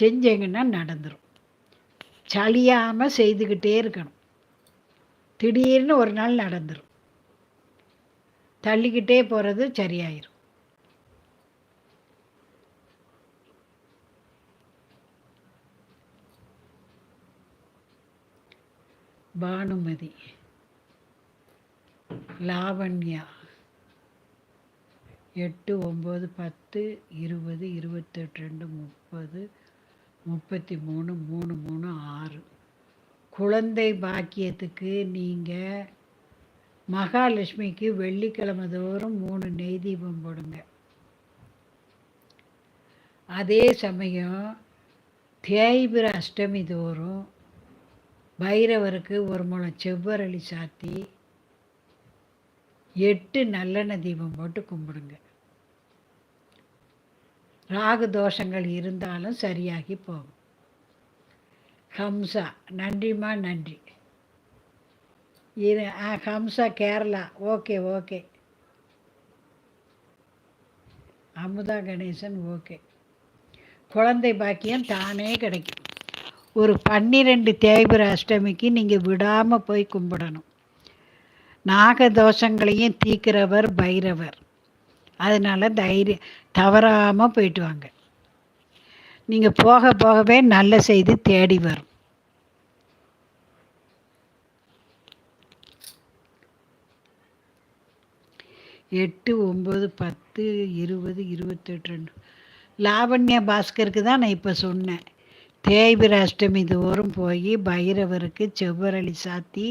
செஞ்சீங்கன்னா நடந்துடும் சளியாமல் செய்துக்கிட்டே இருக்கணும். திடீர்னு ஒரு நாள் நடந்துடும் தள்ளிக்கிட்டே போகிறது சரியாயிரும். பானுமதி லாவண்யா எட்டு ஒம்பது பத்து இருபது இருபத்தெட்டு ரெண்டு முப்பது முப்பத்தி மூணு மூணு மூணு ஆறு. குழந்தை பாக்கியத்துக்கு நீங்கள் மகாலட்சுமிக்கு வெள்ளிக்கிழமை தோறும் மூணு நெய் தீபம் போடுங்க. அதே சமயம் தேய்பிர அஷ்டமி தோறும் பைரவருக்கு ஒரு முளம் செவ்வரளி சாத்தி எட்டு நல்லெண்ணெய் தீபம் போட்டு கும்பிடுங்க. ராகு தோஷங்கள் இருந்தாலும் சரியாகி போகும். ஹம்சா நன்றிம்மா நன்றி. இரு ஆ Hamsa Kerala. Okay okay. Amutha Ganesan okay. குழந்தை பாக்கியம் தானே கிடைக்கும். ஒரு பன்னிரெண்டு தேய்பிர அஷ்டமிக்கு நீங்கள் விடாமல் போய் கும்பிடணும். நாகதோஷங்களையும் தீக்கிறவர் பைரவர். அதனால் தைரியம் தவறாமல் போயிட்டு வாங்க. நீங்கள் போக போகவே நல்ல செய்தி தேடி வரும். எட்டு ஒம்பது பத்து இருபது இருபத்தெட்டு ரெண்டு. லாவண்யா பாஸ்கருக்கு தான் நான் இப்போ சொன்னேன். தேய்பிர அஷ்டமி தோறும் போய் பைரவருக்கு செவ்வரளி சாத்தி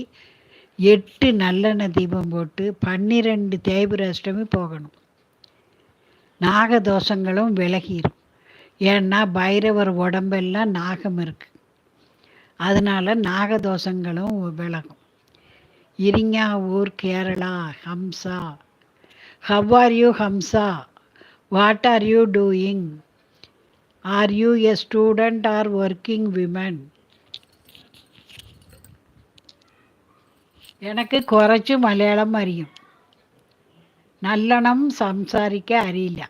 எட்டு நல்லெண்ணெய் தீபம் போட்டு பன்னிரெண்டு தேய்பிர அஷ்டமி போகணும். நாகதோஷங்களும் விலகிடும் ஏன்னா பைரவர் உடம்பெல்லாம் நாகம் இருக்குது அதனால் நாகதோஷங்களும் விலகும். Iringavur Kerala Hamsa. How are you Hamsa? What are you doing are you a student or working women எனக்கு குறைச்சி மலையாளம் அறியும். നല്ലോണം സംസാരിക്കാൻ അറിയില്ല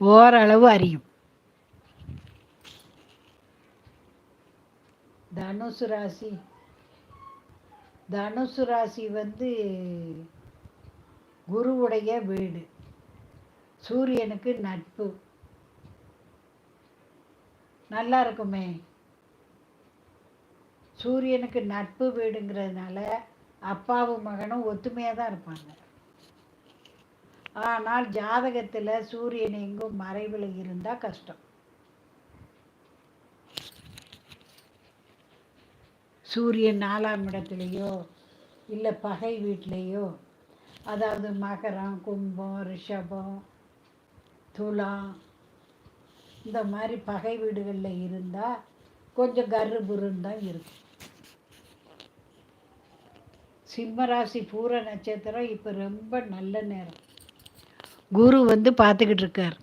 ഓരളവ് അറിയും தனுசு ராசி தனுசு ராசி வந்து குருவுடைய வீடு சூரியனுக்கு நட்பு நல்லா இருக்குமே சூரியனுக்கு நட்பு வீடுங்கிறதுனால அப்பாவும் மகனும் ஒத்துமையாக தான் இருப்பாங்க ஆனால் ஜாதகத்தில் சூரியன் எங்கும் மறைவில் இருந்தால் கஷ்டம். சூரியன் நாலாம் இடத்துலையோ இல்லை பகை வீட்லேயோ அதாவது மகரம் கும்பம் ரிஷபம் துலாம் இந்த மாதிரி பகை வீடுகளில் இருந்தால் கொஞ்சம் கருபுருன்னு தான் இருக்கும். சிம்மராசி பூர நட்சத்திரம் இப்போ ரொம்ப நல்ல நேரம். குரு வந்து பார்த்துக்கிட்டு இருக்கார்.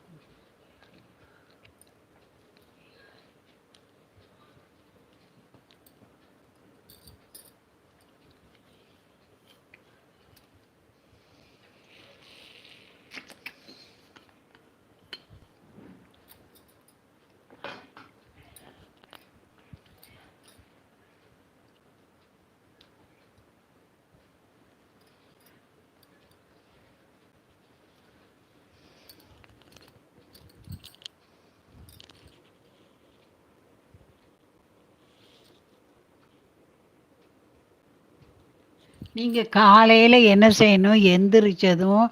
நீங்கள் காலையில் என்ன செய்யணும்? எந்திரிச்சதும்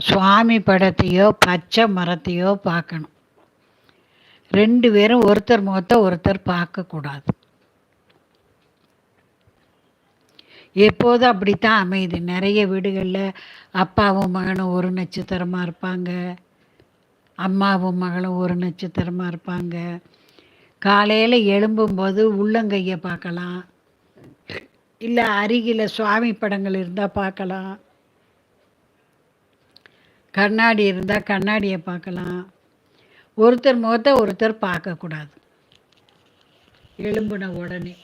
சுவாமி படத்தையோ பச்சை மரத்தையோ பார்க்கணும். ரெண்டு பேரும் ஒருத்தர் முகத்தை ஒருத்தர் பார்க்கக்கூடாது எப்போதும் அப்படித்தான் அமையுது. நிறைய வீடுகளில் அப்பாவும் மகனும் ஒரு நட்சத்திரமாக இருப்பாங்க. அம்மாவும் மகளும் ஒரு நட்சத்திரமாக இருப்பாங்க. காலையில் எழும்பும்போது உள்ளங்கையை பார்க்கலாம். இல்லை அருகில் சுவாமி படங்கள் இருந்தால் பார்க்கலாம். கண்ணாடி இருந்தால் கண்ணாடியை பார்க்கலாம். ஒருத்தர் முகத்தை ஒருத்தர் பார்க்கக்கூடாது. எலும்புன உடனே.